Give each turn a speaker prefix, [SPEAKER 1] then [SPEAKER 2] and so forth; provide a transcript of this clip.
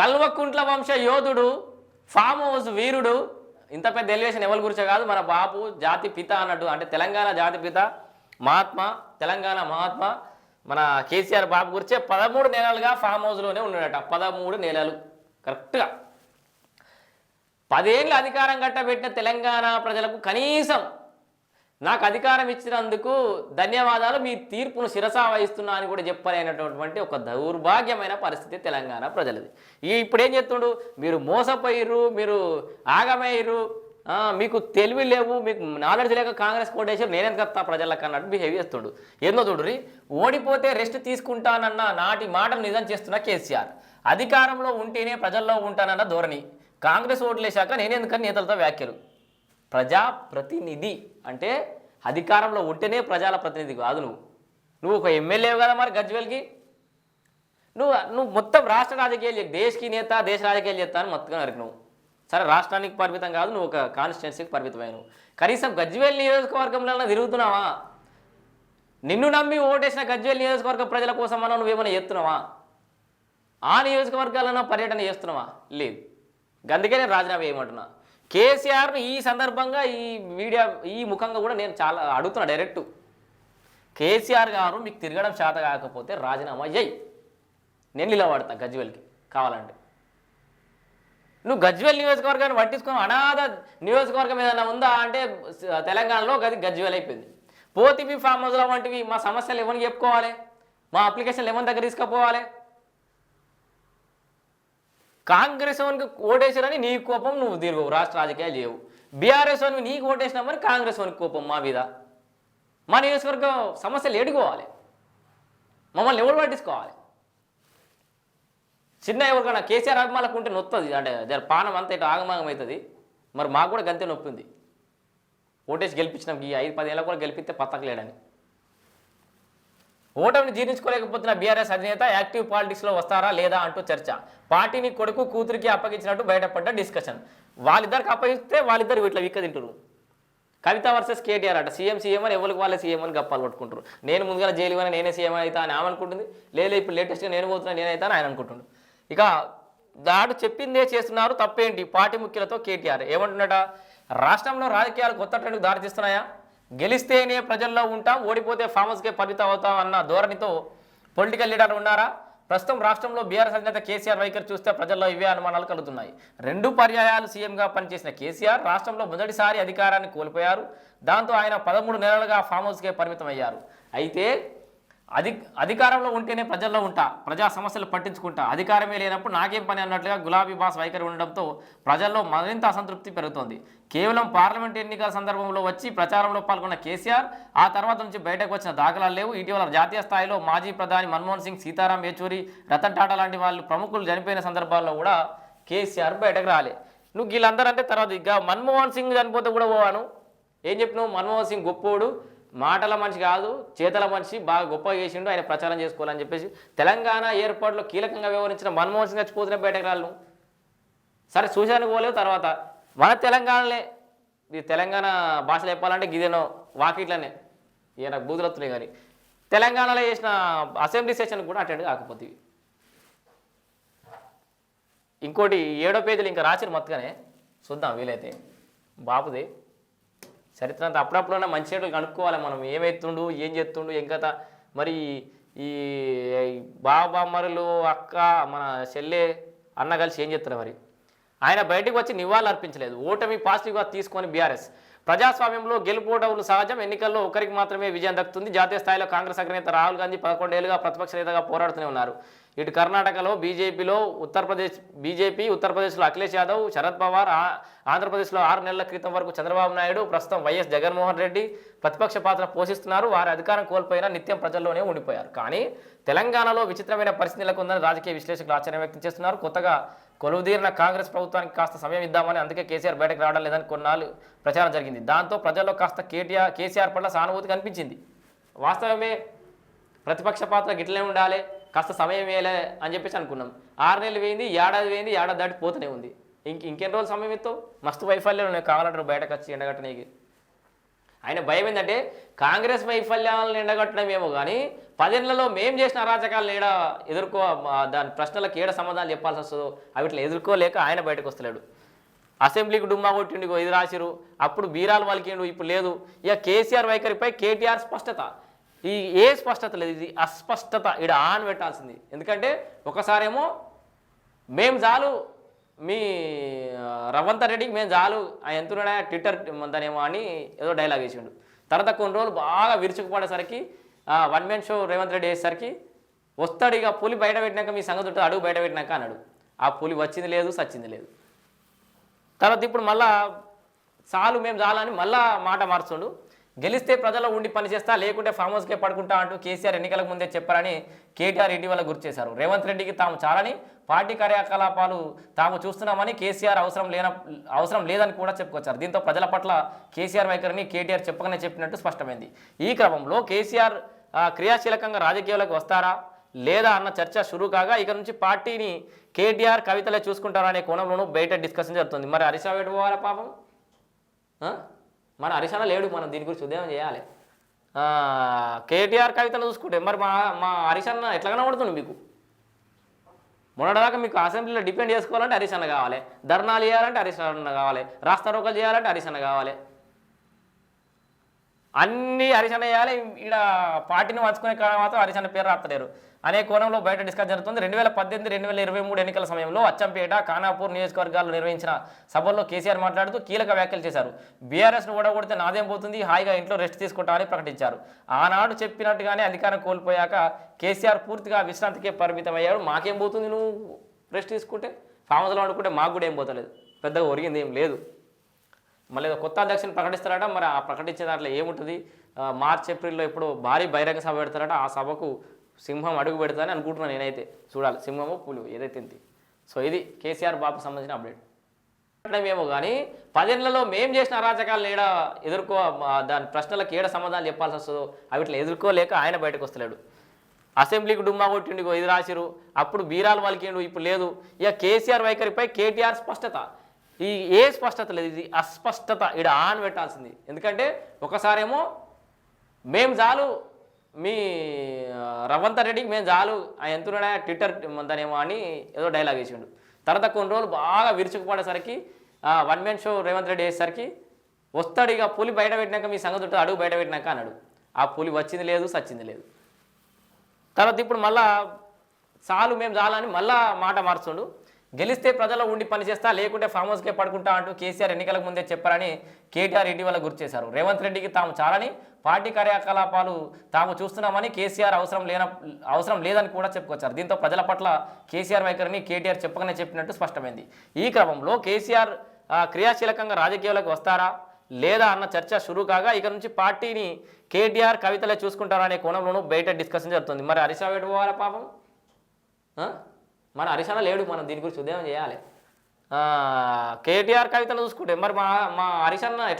[SPEAKER 1] కల్వకుంట్ల వంశ యోధుడు farm house వీరుడు. ఇంత పెద్ద ఎలివేషన్ ఎవరి గురించే కాదు మన బాపు జాతి పిత అన్నట్టు. అంటే తెలంగాణ జాతి పిత మహాత్మ తెలంగాణ మహాత్మ. మన కేసీఆర్ బాబు గురించే పదమూడు నెలలుగా ఫామ్ హౌస్లోనే ఉన్నాడట. పదమూడు నెలలు. కరెక్ట్గా. పదేళ్ళు అధికారం కట్టబెట్టిన తెలంగాణ ప్రజలకు కనీసం నాకు అధికారం ఇచ్చినందుకు ధన్యవాదాలు మీ తీర్పును శిరసా వహిస్తున్నా అని కూడా చెప్పలేనటువంటి ఒక దౌర్భాగ్యమైన పరిస్థితి తెలంగాణ ప్రజలది. ఈ ఇప్పుడు ఏం చెప్తుండు మీరు మోసపోయిర్రు మీరు ఆగమయ్యారు మీకు తెలివి లేవు మీకు నాలెడ్జ్ లేక కాంగ్రెస్ కోటేశ్వరు నేనెందుకు కత్తా ప్రజలకు అన్నట్టు బిహేవ్ చేస్తుండు. ఏందో చూడురి ఓడిపోతే రెస్ట్ తీసుకుంటానన్న నాటి మాటను నిజం చేస్తున్న కేసీఆర్. అధికారంలో ఉంటేనే ప్రజల్లో ఉంటానన్న ధోరణి. కాంగ్రెస్ ఓట్లేశాక నేనెందుకని నేతలతో వ్యాఖ్యలు. ప్రజాప్రతినిధి అంటే అధికారంలో ఉంటేనే ప్రజల ప్రతినిధి కాదు నువ్వు. నువ్వు ఒక ఎమ్మెల్యే కదా మరి గజ్వెల్కి? నువ్వు నువ్వు మొత్తం రాష్ట్ర రాజకీయాలు దేశకి నేత దేశ రాజకీయాలు చేస్తా అని మొత్తం నరికి నువ్వు సరే రాష్ట్రానికి పరిమితం కాదు నువ్వు ఒక కాన్స్టిట్యున్సీకి పరిమితమైనవు కనీసం గజ్వేల్ నియోజకవర్గంలో తిరుగుతున్నావా? నిన్ను నమ్మి ఓటేసిన గజ్వేల్ నియోజకవర్గ ప్రజల కోసం మనం నువ్వేమైనా చేస్తున్నావా? ఆ నియోజకవర్గాలన్నా పర్యటన చేస్తున్నావా? లేదు. అందుకే నేను రాజీనామా చేయమంటున్నా. కేసీఆర్ను ఈ సందర్భంగా ఈ మీడియా ఈ ముఖంగా కూడా నేను చాలా అడుగుతున్నా డైరెక్ట్ కేసీఆర్ గారు మీకు తిరగడం చేత కాకపోతే రాజీనామా చేయి. నేను నిలబడతా గజ్వెల్కి కావాలంటే. నువ్వు గజ్వెల్ నియోజకవర్గాన్ని పట్టించుకొని అనాథ నియోజకవర్గం ఏదైనా ఉందా అంటే తెలంగాణలో గది గజ్వెల్ అయిపోయింది. పోతివి ఫామ్ హౌస్లో వంటివి మా సమస్యలు ఎవరిని చెప్పుకోవాలి? మా అప్లికేషన్లు ఎవరి దగ్గర తీసుకుపోవాలి? కాంగ్రెస్ వానికి ఓటేసారని నీ కోపం నువ్వు తిరుగు రాష్ట్ర రాజకీయాలు చేయవు. బీఆర్ఎస్ వానికి నీకు ఓటేసినామని కాంగ్రెస్ వానికి కోపం మా మీద. మా నియోజకవర్గం సమస్యలు ఏడుకోవాలి. మమ్మల్ని ఎవరు పట్టించుకోవాలి? చిన్న ఎవరికైనా కేసీఆర్ అభిమానులకు ఉంటే నొత్తుంది అంటే దాని పానం అంతా ఇటు ఆగమాగం అవుతుంది. మరి మాకు కూడా గంతే నొప్పింది. ఓటేసి గెలిపించినాం ఈ ఐదు పదేళ్ళ కూడా గెలిపిస్తే పత్తకలేడని. ఓటమిని జీర్ణించుకోలేకపోతున్న బీఆర్ఎస్ అధినేత యాక్టివ్ పాలిటిక్స్లో వస్తారా లేదా అంటూ చర్చ. పార్టీని కొడుకు కూతురికి అప్పగించినట్టు బయటపడ్డ డిస్కషన్. వాళ్ళిద్దరికి అప్పగిస్తే వాళ్ళిద్దరు వీటిలో విక్క తింటారు. కవిత వర్సెస్ కేటీఆర్ అంట సీఎం సీఎం అని ఎవరికి వాళ్ళే సీఎం అని గప్పాలు పట్టుకుంటారు నేను ముందుగా జైలు అని నేనే సీఎం అవుతా అని ఆమె అనుకుంటుంది. లేదు ఇప్పుడు లేటెస్ట్గా నేను పోతున్నా నేనైతా అని ఆయన అనుకుంటుండు. ఇక దాడు చెప్పిందే చేస్తున్నారు తప్పేంటి? పార్టీ ముఖ్యులతో కేటీఆర్. ఏమంటున్నాడ రాష్ట్రంలో రాజకీయాలు కొత్త ట్రెండ్కి దారితీస్తున్నాయా గెలిస్తేనే ప్రజల్లో ఉంటాం ఓడిపోతే ఫామస్కే పరిమితం అవుతాం అన్న ధోరణితో పొలిటికల్ లీడర్ ఉన్నారా? ప్రస్తుతం రాష్ట్రంలో బీఆర్ఎస్ అధినేత కేసీఆర్ వైఖరి చూస్తే ప్రజల్లో ఇవే అనుమానాలు కలుగుతున్నాయి. రెండు పర్యాయాలు సీఎంగా పనిచేసిన కేసీఆర్ రాష్ట్రంలో మొదటిసారి అధికారాన్ని కోల్పోయారు. దాంతో ఆయన పదమూడు నెలలుగా ఫామ్ హౌస్కే పరిమితం అయ్యారు అయితే అధి అధికారంలో ఉంటేనే ప్రజల్లో ఉంటా ప్రజా సమస్యలు పట్టించుకుంటా. అధికారమే లేనప్పుడు నాకేం పని అన్నట్లుగా గులాబీ బాస్ వైఖరి ఉండడంతో ప్రజల్లో మరింత అసంతృప్తి పెరుగుతోంది. కేవలం పార్లమెంట్ ఎన్నికల సందర్భంలో వచ్చి ప్రచారంలో పాల్గొన్న కేసీఆర్ ఆ తర్వాత నుంచి బయటకు వచ్చిన దాఖలాలు లేవు. ఇటీవల జాతీయ స్థాయిలో మాజీ ప్రధాని మన్మోహన్ సింగ్ సీతారాం యేచూరి రతన్ టాటా లాంటి వాళ్ళు ప్రముఖులు చనిపోయిన సందర్భాల్లో కూడా కేసీఆర్ బయటకు రాలే. నువ్వు వీళ్ళందరూ అంటే తర్వాత ఇక మన్మోహన్ సింగ్ చనిపోతే కూడా పోవాను. ఏం చెప్పినావు? మన్మోహన్ సింగ్ గొప్పోడు. మాటల మనిషి కాదు చేతల మనిషి బాగా గొప్పగా చేసిండు ఆయన ప్రచారం చేసుకోవాలని చెప్పేసి తెలంగాణ ఏర్పాటులో కీలకంగా వ్యవహరించిన మన్మోహన్ సింగ్ చచ్చిపోతున్న బయటకు రాళ్ళు. సరే చూశానికి పోలేదు తర్వాత మన తెలంగాణలే. ఇది తెలంగాణ భాషలో చెప్పాలంటే గిదేనో వాకిట్లనే. ఈయన బూతులు వస్తున్నాయి కానీ తెలంగాణలో చేసిన అసెంబ్లీ సెషన్ కూడా అటెండ్ కాకపోతే. ఇంకోటి ఏడో పేజీలు ఇంకా రాసిన మొత్తగానే. చూద్దాం వీలైతే. బాపుది. చరిత్ర అంతా అప్పుడప్పుడైనా మంచి చెడులు కనుక్కోవాలి మనం. ఏమైతుండు ఏం చేస్తుండు ఏం కథ. మరి ఈ బాబామ్మరులు అక్క మన చెల్లె అన్న కలిసి ఏం చేస్తారు మరి? ఆయన బయటకు వచ్చి నివాళులు అర్పించలేదు. ఓటమి పాజిటివ్గా తీసుకొని బీఆర్ఎస్. ప్రజాస్వామ్యంలో గెలుపోవడం సహజం. ఎన్నికల్లో ఒకరికి మాత్రమే విజయం దక్కుతుంది. జాతీయ స్థాయిలో కాంగ్రెస్ అగ్రనేత రాహుల్ గాంధీ పదకొండేళ్ళుగా ప్రతిపక్ష నేతగా పోరాడుతూనే ఉన్నారు. ఇటు కర్ణాటకలో బీజేపీలో ఉత్తరప్రదేశ్ బీజేపీ ఉత్తరప్రదేశ్లో అఖిలేష్ యాదవ్ శరద్ పవార్ ఆంధ్రప్రదేశ్లో ఆరు నెలల క్రితం వరకు చంద్రబాబు నాయుడు ప్రస్తుతం వైఎస్ జగన్మోహన్ రెడ్డి ప్రతిపక్ష పాత్ర పోషిస్తున్నారు. వారి అధికారం కోల్పోయినా నిత్యం ప్రజల్లోనే ఉండిపోయారు. కానీ తెలంగాణలో విచిత్రమైన పరిస్థితి నెలకొందని రాజకీయ విశ్లేషకులు ఆశ్చర్యం వ్యక్తం చేస్తున్నారు. కొత్తగా కొలువుదీరిన కాంగ్రెస్ ప్రభుత్వానికి కాస్త సమయం ఇద్దామని అందుకే కేసీఆర్ బయటకు రావడం లేదని కొన్నాళ్ళు ప్రచారం జరిగింది. దాంతో ప్రజల్లో కాస్త కేటీఆర్ కేసీఆర్ పట్ల సానుభూతి కనిపించింది. వాస్తవమే ప్రతిపక్ష పాత్ర గిట్లనే ఉండాలి కాస్త సమయం వేయలే అని చెప్పేసి అనుకున్నాం. ఆరు నెలలు వేయింది ఏడాది వేయింది ఏడాది దాటి పోతూనే ఉంది. ఇంక ఇంకెన్ని రోజులు సమయం ఇస్తావు? మస్తు వైఫల్యం ఉన్నాయి కావాలంటారు బయటకు వచ్చి ఎండగట్టనీకి. ఆయన భయం ఏంటంటే కాంగ్రెస్ వైఫల్యాలను ఎండగట్టడం ఏమో కానీ పదేళ్ళలో మేం చేసిన అరాచకాలు ఏడ ఎదుర్కో దాని ప్రశ్నలకు ఏడ సమాధానం చెప్పాల్సి వస్తుందో అవి ఎదుర్కోలేక ఆయన బయటకు వస్తలేడు. అసెంబ్లీకి డుమ్మా కొట్టిండు ఇది రాసిరు అప్పుడు బీరాలు వాళ్ళకిండు ఇప్పుడు లేదు. ఇక కేసీఆర్ వైఖరిపై కేటీఆర్ స్పష్టత. ఈ ఏ స్పష్టత లేదు ఇది అస్పష్టత. ఇక్కడ ఆన్ పెట్టాల్సింది. ఎందుకంటే ఒకసారేమో మేము చాలు మీ రవంత రెడ్డికి మేము చాలు ఆ ఎంతున్నాడా ట్విట్టర్ దానేమో అని ఏదో డైలాగ్ వేసిండు. తర్వాత కొన్ని రోజులు బాగా విరుచుకుపడేసరికి one men show Revanth Reddy వేసేసరికి వస్తాడు ఇక పులి బయట పెట్టినాక మీ సంగతి ఉంటుంది అడుగు బయట పెట్టినాక అన్నాడు. ఆ పులి వచ్చింది లేదు సచ్చింది లేదు. తర్వాత ఇప్పుడు మళ్ళా చాలు మేము చాలని మళ్ళా మాట మార్చుండు. గెలిస్తే ప్రజల్లో ఉండి పనిచేస్తా లేకుంటే ఫామ్ హౌస్కే పడుకుంటా అంటూ కేసీఆర్ ఎన్నికలకు ముందే చెప్పారని కేటీఆర్ ఇటీవల గుర్తు చేశారు. రేవంత్ రెడ్డికి తాము చాలని పార్టీ కార్యకలాపాలు తాము చూస్తున్నామని కేసీఆర్ అవసరం లేన అవసరం లేదని కూడా చెప్పుకొచ్చారు. దీంతో ప్రజల పట్ల కేసీఆర్ వైఖరిని కేటీఆర్ చెప్పకనే చెప్పినట్టు స్పష్టమైంది. ఈ క్రమంలో కేసీఆర్ క్రియాశీలకంగా రాజకీయాలకు వస్తారా? లేదా అన్న చర్చ షురూ కాగా ఇక నుంచి పార్టీని కేటీఆర్ కవితలే చూసుకుంటారా అనే కోణంలోనూ బయట డిస్కషన్ జరుగుతుంది. మరి హరీష్ రావు పోవాలా పాపం? మన హరీష్ లేడు మనం దీని గురించి ఉదయం చేయాలి. కేటీఆర్ కవితను చూసుకుంటే మరి మా మా అరిసన్న ఎట్లా కనబడుతుంది మీకు? మొన్నటిదాకా మీకు అసెంబ్లీలో డిపెండ్ చేసుకోవాలంటే హరీష్ కావాలి. ధర్నాలు చేయాలంటే హరీష్ అన్న కావాలి. రాస్తా రోకలు చేయాలంటే హరీష్ కావాలి. అన్ని అరిచన వేయాలి ఈడ పార్టీని పంచుకునే కాలం మాత్రం హరిశన్న పేరు రాస్తలేరు అనే కోణంలో బయట డిస్కస్ జరుగుతుంది. రెండు వేల పద్దెనిమిది రెండు వేల ఇరవై మూడు ఎన్నికల సమయంలో అచ్చంపేట ఖానాపూర్ నియోజకవర్గాల్లో నిర్వహించిన సభల్లో కేసీఆర్ మాట్లాడుతూ కీలక వ్యాఖ్యలు చేశారు. బీఆర్ఎస్ను ఓడగొడితే నాదేం పోతుంది? హాయిగా ఇంట్లో రెస్ట్ తీసుకుంటామని ప్రకటించారు. ఆనాడు చెప్పినట్టుగానే అధికారం కోల్పోయాక కేసీఆర్ పూర్తిగా విశ్రాంతికే పరిమితమయ్యాడు. మాకేం పోతుంది నువ్వు? రెస్ట్ తీసుకుంటే? ఫామ్ హౌస్లో వండుకుంటే మాకు కూడా ఏం పోతలేదు. పెద్దగా ఒరిగింది ఏం లేదు. మళ్ళీ కొత్త అధ్యక్షుని ప్రకటిస్తారట మరి ఆ ప్రకటించే దాంట్లో ఏముంటుంది? మార్చ్ ఏప్రిల్లో ఇప్పుడు భారీ బహిరంగ సభ పెడతారట ఆ సభకు సింహం అడుగు పెడతానని అనుకుంటున్నాను నేనైతే. చూడాలి సింహము పులి ఏదైతే ఇంతి సో ఇది కేసీఆర్ బాబుకు సంబంధించిన అప్డేట్. ఏమో కానీ పదేళ్ళలో మేం చేసిన అరాచకాలను ఏడ ఎదుర్కో దాని ప్రశ్నలకు ఏడ సమాధానం చెప్పాల్సి వస్తుందో అవి ఎదుర్కోలేక ఆయన బయటకు వస్తలేడు. అసెంబ్లీకి డుమ్మా కొట్టిండు ఇగో ఇది రాసిరు అప్పుడు బీరాలు వాళ్ళకిండు ఇప్పుడు లేదు. ఇక కేసీఆర్ వైఖరిపై కేటీఆర్ స్పష్టత. ఈ ఏ స్పష్టత లేదు ఇది అస్పష్టత. ఇక్కడ ఆన్ పెట్టాల్సింది. ఎందుకంటే ఒకసారేమో మేము చాలు మీ రవంత రెడ్డికి మేము చాలు ఆ ఎంతున్నాడా ట్విట్టర్ దానేమో అని ఏదో డైలాగ్ వేసిండు. తర్వాత కొన్ని రోజులు బాగా విరుచుకుపడేసరికి one man show Revanth Reddy వేసేసరికి వస్తాడు ఇక పులి బయట పెట్టినాక మీ సంగతి ఉంటుంది అడుగు బయట పెట్టినాక అన్నాడు. ఆ పులి వచ్చింది లేదు సచ్చింది లేదు. తర్వాత ఇప్పుడు మళ్ళా చాలు మేము చాలని మళ్ళా మాట మార్చుండు. గెలిస్తే ప్రజల్లో ఉండి పనిచేస్తా లేకుంటే ఫామ్ హౌస్కే పడుకుంటా అంటూ కేసీఆర్ ఎన్నికలకు ముందే చెప్పారని కేటీఆర్ ఇటీవల గుర్తు చేశారు. రేవంత్ రెడ్డికి తాము చాలని పార్టీ కార్యకలాపాలు తాము చూస్తున్నామని కేసీఆర్ అవసరం లేన అవసరం లేదని కూడా చెప్పుకొచ్చారు. దీంతో ప్రజల పట్ల కేసీఆర్ వైఖరిని కేటీఆర్ చెప్పకనే చెప్పినట్టు స్పష్టమైంది. ఈ క్రమంలో కేసీఆర్ క్రియాశీలకంగా రాజకీయాలకు వస్తారా లేదా అన్న చర్చ షురూ కాగా ఇక నుంచి పార్టీని కేటీఆర్ కవితలే చూసుకుంటారా అనే కోణంలోనూ బయట డిస్కషన్ జరుగుతుంది. మరి హరీష్ రావు ఎటు పోవాలా పాపం? మన హరీష్ లేడు మనం దీని గురించి ఉద్యమం చేయాలి. ఆ, కేటీఆర్ కవితను చూసుకుంటే మరి మా మా హరీష్ అన్న